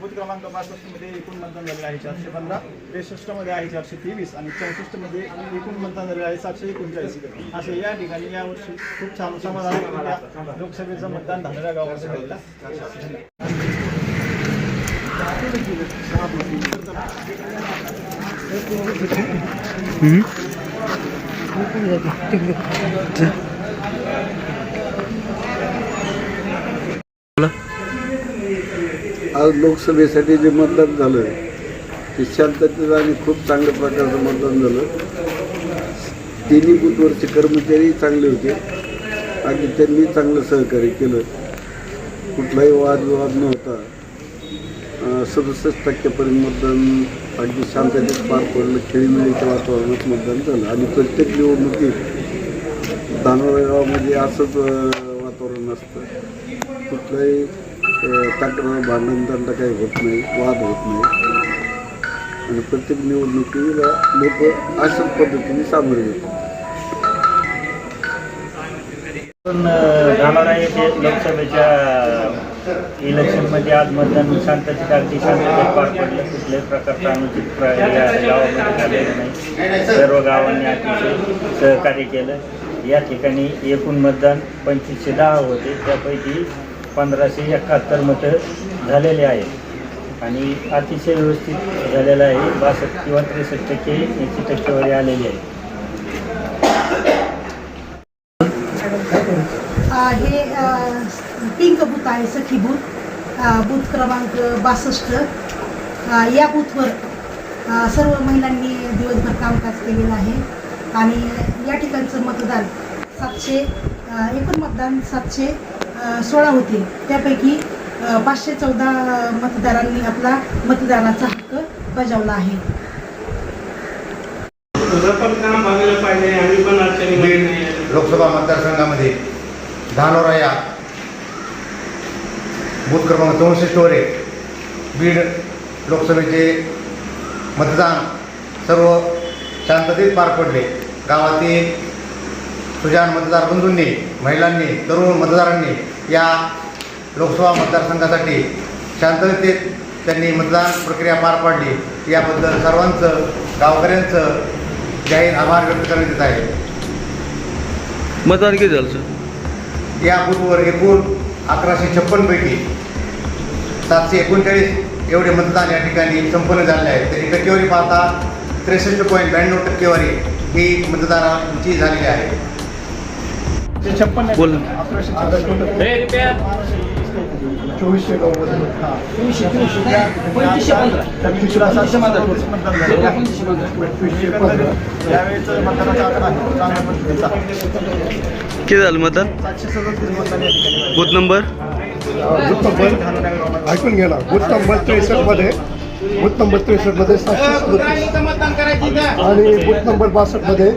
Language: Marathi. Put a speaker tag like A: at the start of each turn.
A: बूथ क्रमांक बासष्टमध्ये एकूण मतदान झालेलं आहे चारशे पंधरा. त्रेसष्टमध्ये आहे चारशे तेवीस आणि चौसष्टमध्ये एकूण मतदान झालेलं आहे सातशे एकोणचाळीस. असे या ठिकाणी यावर्षी खूप छान समाधान लोकसभेचं मतदान झालेल्या गावाचं झालेलं
B: आज लोकसभेसाठी जे मतदान झालं ते शांततेत आणि खूप चांगल्या प्रकारचं मतदान झालं. तिन्ही बुथवरचे कर्मचारी चांगले होते. आणि त्यांनी चांगलं सहकार्य केलं. कुठलाही वादविवाद नव्हता. सदुसष्ट टक्क्यापर्यंत मतदान अगदी शांततेत पार पडलं. खेळीमेळीच्या वातावरणात मतदान झालं. आणि प्रत्येक निवडणुकीत धानोरा असंच वातावरण असतं. कुठलंही तक्रार भांडण दंड काही होत नाही वाद होत नाही. आणि प्रत्येक निवडणुकीला लोक अशाच पद्धतीने सामोरे येतात
C: पण आहे ते लोकसभेच्या इलेक्शनमध्ये आज मतदान शांततेत अगदी शांततेत पार पडलं. कुठल्याही प्रकारचा अनुचित प्रक्रिया गावामध्ये झालेला नाही. सर्व गावांनी अतिशय सहकार्य केलं. या ठिकाणी एकूण मतदान पंचवीसशे दहा होते. त्यापैकी पंधराशे एकाहत्तर मतं झालेले आहेत. आणि अतिशय व्यवस्थित झालेलं आहे. बासष्ट किंवा त्रेसष्ट टक्के ऐंशी टक्केवारी आलेली आहे.
D: हे पिंक बूथ आहे सखी बूथ बूथ क्रमांक बासष्ट. या बूथवर सर्व महिलांनी दिवसभर कामकाज केलेलं आहे. आणि या ठिकाणचं मतदान सातशे एकूण मतदान सातशे सोळा होते. त्यापैकी पाचशे चौदा मतदारांनी आपला मतदानाचा हक्क बजावला आहे.
E: तुझं पण काम बघायला पाहिजे आम्ही पण अडचणी
F: बीड लोकसभा मतदारसंघामध्ये धानोरा या बूथ क्रमांक चौसष्टवर आहे. बीड लोकसभेचे मतदान सर्व शांततेत पार पडले. गावातील सुजान मतदार बंधूंनी महिलांनी तरुण मतदारांनी या लोकसभा मतदारसंघासाठी शांततेत त्यांनी मतदान प्रक्रिया पार पाडली. याबद्दल सर्वांचं गावकऱ्यांचं जाहीर आभार व्यक्त करण्यात येत आहे.
G: मतदान किती झालं सर?
F: या बूथवर एकूण अकराशे छप्पनपैकी सातशे एकोणचाळीस एवढे मतदान या ठिकाणी संपन्न झाले आहे तरी टक्केवारी पाहता त्रेसष्ट पॉईंट ब्याण्णव टक्केवारी ही मतदारांची झालेली आहे.
A: छप्पन
G: बोल.
A: चोवीसशे हां.
G: किती झालं मतदान. Booth number?
H: Booth number? ऐकून घ्या ना. बूथ नंबर त्रेसष्टमध्ये बूथ नंबर त्रेसष्टमध्ये सातशे सदतीस. आणि बूथ नंबर बासष्टमध्ये